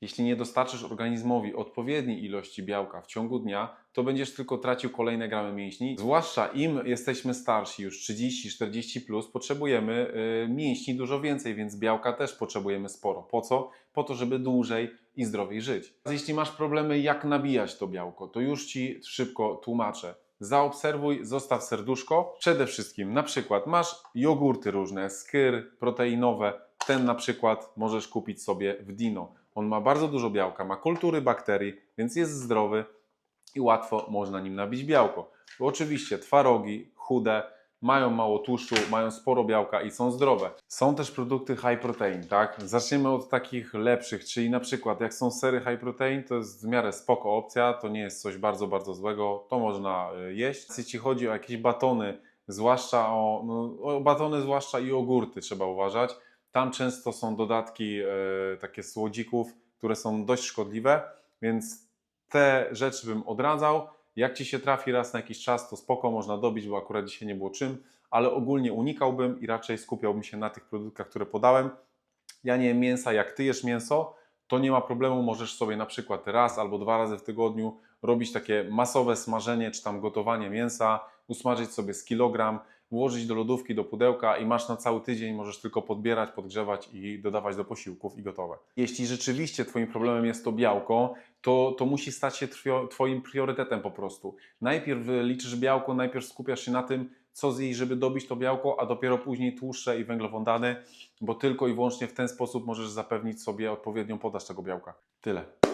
Jeśli nie dostarczysz organizmowi odpowiedniej ilości białka w ciągu dnia, to będziesz tylko tracił kolejne gramy mięśni. Zwłaszcza im jesteśmy starsi, już 30-40 plus, potrzebujemy y, mięśni dużo więcej, więc białka też potrzebujemy sporo. Po co? Po to, żeby dłużej i zdrowiej żyć. Jeśli masz problemy, jak nabijać to białko, to już Ci szybko tłumaczę. Zaobserwuj, zostaw serduszko. Przede wszystkim, na przykład masz jogurty różne, skyr, proteinowe. Ten na przykład możesz kupić sobie w Dino. On ma bardzo dużo białka, ma kultury bakterii, więc jest zdrowy i łatwo można nim nabić białko. Bo oczywiście twarogi, chude, mają mało tłuszczu, mają sporo białka i są zdrowe. Są też produkty high protein, tak? Zaczniemy od takich lepszych, czyli na przykład jak są sery high protein, to jest w miarę spoko opcja, to nie jest coś bardzo, bardzo złego, to można y, jeść. Jeśli chodzi o jakieś batony, zwłaszcza o, no, o batony, zwłaszcza i ogórty trzeba uważać, tam często są dodatki e, takie słodzików, które są dość szkodliwe, więc te rzeczy bym odradzał. Jak Ci się trafi raz na jakiś czas, to spoko, można dobić, bo akurat dzisiaj nie było czym, ale ogólnie unikałbym i raczej skupiałbym się na tych produktach, które podałem. Ja nie jem mięsa, jak Ty jesz mięso, to nie ma problemu, możesz sobie na przykład raz albo dwa razy w tygodniu robić takie masowe smażenie czy tam gotowanie mięsa, usmażyć sobie z kilogram, włożyć do lodówki, do pudełka i masz na cały tydzień, możesz tylko podbierać, podgrzewać i dodawać do posiłków i gotowe. Jeśli rzeczywiście Twoim problemem jest to białko, to, to musi stać się Twoim priorytetem po prostu. Najpierw liczysz białko, najpierw skupiasz się na tym, co zjeść, żeby dobić to białko, a dopiero później tłuszcze i węglowodany, bo tylko i wyłącznie w ten sposób możesz zapewnić sobie odpowiednią podaż tego białka. Tyle.